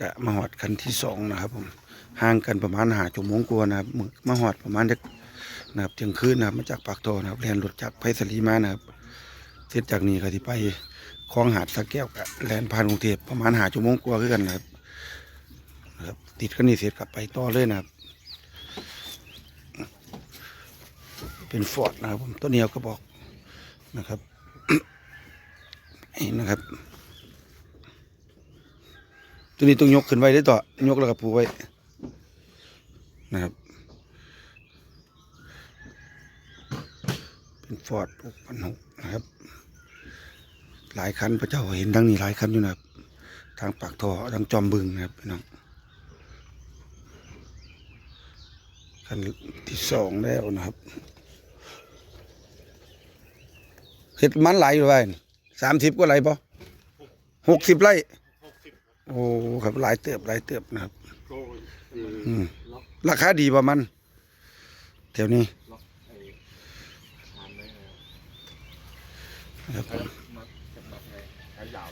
กะมาหอดคันที่สองนะครับผมห่างกันประมาณหาชั่วโมงกว่านะครับมึกมาหอดประมาณเด็กนะครับเที่ยงคืนนะครับมาจากปากทอนะครับแลนรถจากไพศาลีมานะครับเสร็จจากนี้ก็ที่ไปคลองหาดสักแก้วกะแลนผ่านกรุงเทพประมาณหาชั่วโมงกว่าคือกันนะครับนะครับ ติดกันนี่เสร็จกลับไปต่อเลยนะครับ เป็นฟอร์ดนะครับผมตัวเหนียวก็บอกนะครับนี่นะครับ ตัวนี้ต้องยกขึ้นไว้ได้ต่อยกแล้วก็ปูไว้นะครับ เป็นฟอร์ดหกพันหกนะครับ หลายคันพระเจ้าเห็นดังนี้หลายคันอยู่นะครับทางปากท่อทางจอมบึงนะครับพี่น้องคันที่สองแล้วนะครับเห็ดมันไหลอยู่ไว้สามสิบก็ไหลปะหกสิบไร่ โอ้ครับหลายเติบหลายเติบนะครับโก้คืออืมล็อกราคาดีประมาณแถวนี้ล็อกไอ้ทานได้ไงนะครับแล้วมัดกับมัดไงใช้ยาว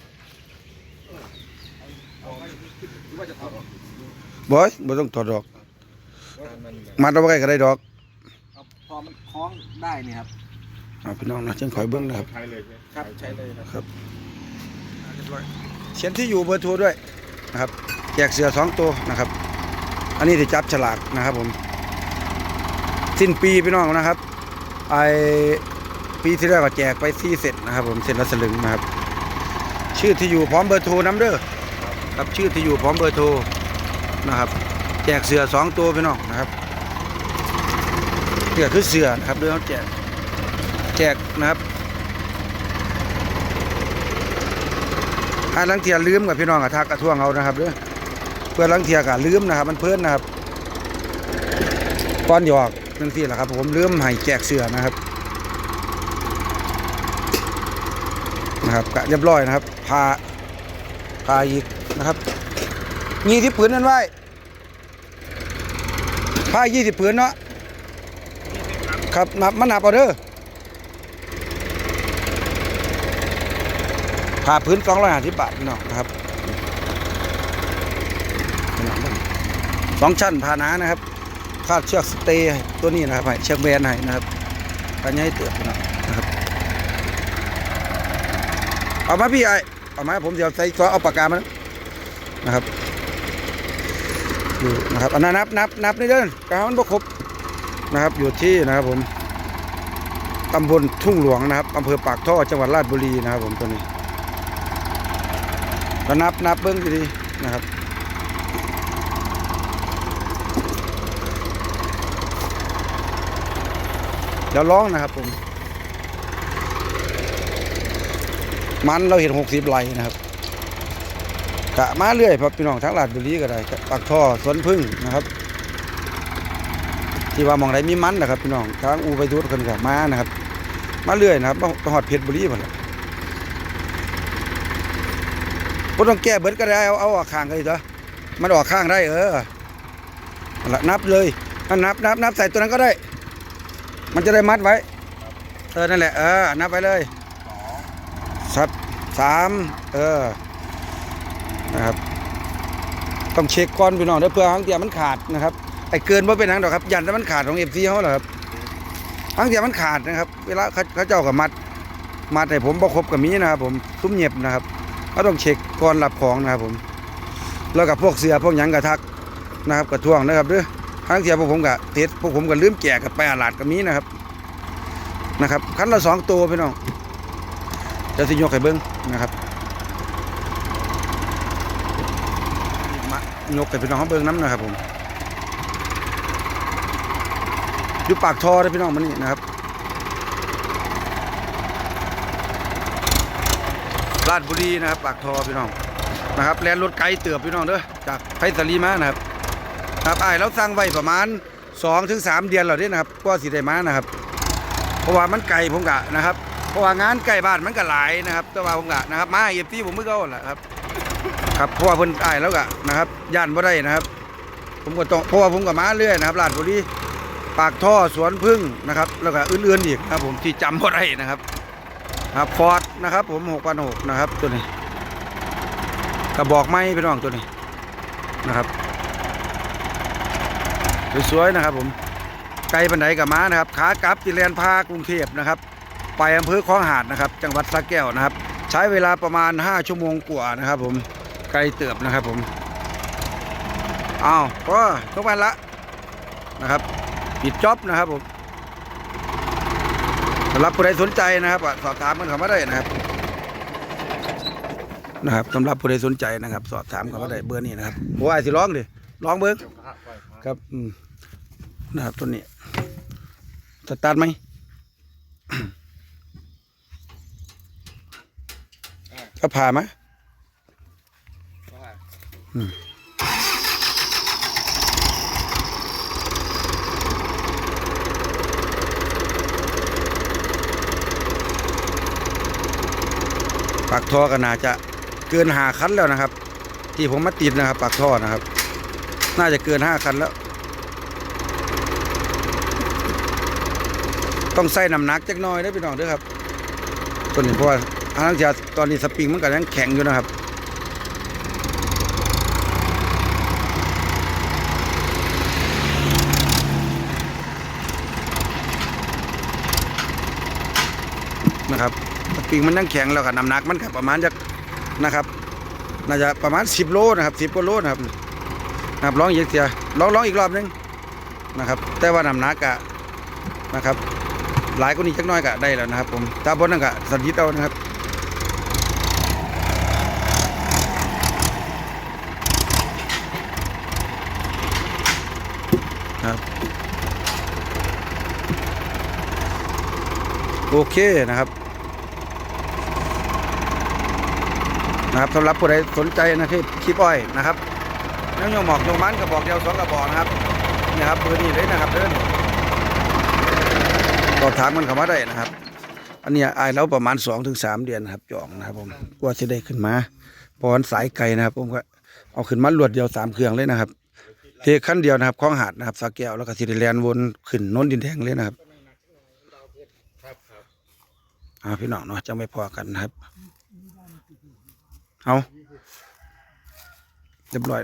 เอาไม่หรือว่าจะถอดออกบอยบ่ต้องถอดดอกมันมัดเอาไว้ก็ได้ดอกเอาพอมันคล้องได้นี่ครับเอาพี่น้องนะเชิงข่อยเบิ้งนะครับ ใช้เลยครับ ใช้เลยนะครับ เขียนที่อยู่เบอร์โทรด้วยนะครับแจกเสือสองตัวนะครับ อันนี้ที่จับฉลากนะครับผมสิ้นปีพี่น้องนะครับไอปีที่แล้วก็แจกไปสี่เสร็จนะครับ ผมเสร็จและสลึงนะครับ ชื่อที่อยู่พร้อมเบอร์โทรน้ำเด้อครับชื่อที่อยู่พร้อมเบอร์โทรนะครับ แจกเสือสองตัวพี่น้องนะครับนี่ก็คือเสือนะครับเดี๋ยวเขาแจกแจกนะครับ ถ้าลังเทียลืมกับพี่น้องกับทักกระท่วงเอานะครับเด้อเพื่อลังเทียกับลืมนะครับ มันเพิ่นนะครับก้อนหยอกนั่นสิแหละครับ ผมลืมให้แจกเสือนะครับนะครับกะเรียบร้อยนะครับพาพาอีกนะครับยี่สิบผืนนั่นไว้พายี่สิบผืนเนาะครับนับมันนับเอาเด้อ พาพื้นสองร้อยห้าสิบบาทพี่น้องนะครับสองชั้นพานานะครับคาดเชือกสเตย์ตัวนี้นะครับให้เชือกแบนให้นะครับกันให้เตือนพี่น้องนะครับเอามาพี่ไอเอามาผมเดี๋ยวใส่ซอเอาปากกามันนะครับอยู่นะครับอันนั้นนับนับนับนี่เด้อกามันบ่ครบนะครับ อยู่ที่นะครับผมตำบลทุ่งหลวงนะครับอำเภอปากท่อจังหวัดราชบุรีนะครับผมตัวนี้ ก็นับนับเบิ้องดีนะครับเดี๋ยวร้องนะครับผม มันเราเห็นหกสิบไร่นะครับกะมาเรื่อยครับพี่น้องทั้งหลาดบุรีก็ได้ปากท่อสวนพึ่งนะครับ ที่ว่ามองไหนมีมันนะครับพี่น้องทางอูไปทุดคนกับมานะครับ มาเรื่อยนะครับมาหอดเพชรบุรีหมดละ บ่ต้องแก้เบิดก็ได้เอาเอาออกข้างก็ได้จ้ะมันออกข้างได้เออละนับเลยอันนับนับนับใส่ตัวนั้นก็ได้ มันจะได้มัดไว้เออนั่นแหละเออนับไปเลยสับสามเออนะครับต้องเช็คก่อนพี่น้องเด้อเพื่อหางเตียมันขาดนะครับไอ้เกินว่าเป็นหางดอกครับ ยันแล้วมันขาดของเอฟซีเขาเหรอครับหางเตียมันขาดนะครับ เวลาเขาเขาเจ้ากับมัดมัดให้ผมประครบกับมีนะครับ ผมซุ้มเหยียบนะครับ ก็ต้องเช็คก่อนรับของนะครับผมแล้วกับพวกเสือพวกหยังกระทักนะครับกระท่วงนะครับเด้อหางเตียพวกผมกับเทสพวกผมกับลืมแจกกับไปอาลาดกับมีนะครับนะครับคันละสองตัวพี่น้องจะสิยกให้เบิ้งนะครับมายกให้พี่น้องเขาเบิ้งน้ำนะครับผมอยู่ปากทอเลยพี่น้องมันนี่นะครับ ลาดบุรีนะครับปากทอพี่น้องนะครับแลนรถไกลเตือบพี่น้องเด้อจากไพศาลีมานะครับครับไอ้เราสั่งไว้ประมาณ2-3ถึงเดือนแล้วเด้นะครับก็สิได้มานะครับ เพราะว่ามันไกลผมกะนะครับ เพราะว่างานใกลบ้านมันก็หลายนะครับ แต่ว่าผมกะนะครับมาเอฟซีผมไมือเก่าแหละครับครับเพราะว่าเพิ่นอายแล้วกะนะครับย่านบ่ได้นะครับ ผมก็ต้องเพราะว่าผมก็มาเรื่อยนะครับลาดบุรีปากท่อสวนพึ่งนะครับ แล้วก็อื่นๆอีกนะครับผมที่จำบ่ได้นะครับครับฟอร์ นะครับ ผม6,600นะครับตัวนี้กระบอกไม้พี่น้องตัวนี้นะครับสวยๆนะครับ ผมไกลบันไดกับม้านะครับขากลับติแลนพากรุงเทพนะครับ ไปอำเภอคลองหาดนะครับ จังหวัดสระแก้วนะครับ ใช้เวลาประมาณ 5 ชั่วโมงกว่านะครับ ผมไกลเติบนะครับ ผมอ้าวก็ทุกวันละนะครับปิดจ็อบนะครับผมำหรับผู้ใดสนใจนะครับอะสอบถามกันเข้ามาได้นะครับ นะครับสำหรับผู้ใดสนใจนะครับ สอบถามเข้ามาได้เบอร์นี้นะครับโอ้ยสิร้องดิร้องเบิ้งครับอืมนะครับตัวนี้สตาร์ทไหมก็ผ่ามาอืม ปากท่อก็น่าจะเกินหาคันแล้วนะครับ ที่ผมมาติดนะครับ ปากท่อนะครับ น่าจะเกินห้าคันแล้ว ต้องใส่น้ำหนักจักหน้อยเด้พี่น้องด้อครับตัวนี้เพราะว่าทางเสียตอนนี้สปริงมันก็ยังแข็งอยู่นะครับนะครับ ปิงมันยังแข็งแล้วกับน้ำหนักมันก็ประมาณจะนะครับน่าจะประมาณ 10 โลนะครับ10กว่าโลนะครับนะครับลองอีกเสียลองลองอีกรอบหนึงนะครับ แต่ว่าน้ำหนักกะนะครับ หลายกว่านี้จักน้อยก็ได้แล้วนะครับ ผมถ้าบนนั่นก็สันยิดเอานะครับครับโอเคนะครับ นะครับสำหรับผู้ใดสนใจนะครับคลิปอ้อยนะครับน้ำยงหมอกโยมันกระบอกเดียวสองกระบอกนะครับนี่ครับเบอร์นี้เลยนะครับเดินสอบถามมันเข้ามาได้นะครับ อันนี้อายแล้วประมาณสองถึงสามเดือนนะครับจองนะครับผมกว่าจะได้ขึ้นมาพราะมันสายไกลนะครับ ผมก็เอาขึ้นมาลวดเดียวสามเครื่องเลยนะครับเทขั้นเดียวนะครับคล้องหาดนะครับสาแก้วแล้วก็สิได้แลนวนขึ้นน้นดินแดงเลยนะครับอ่าพี่น้องเนาะจะไม่พอกันนะครับ เอาเรียบร้อย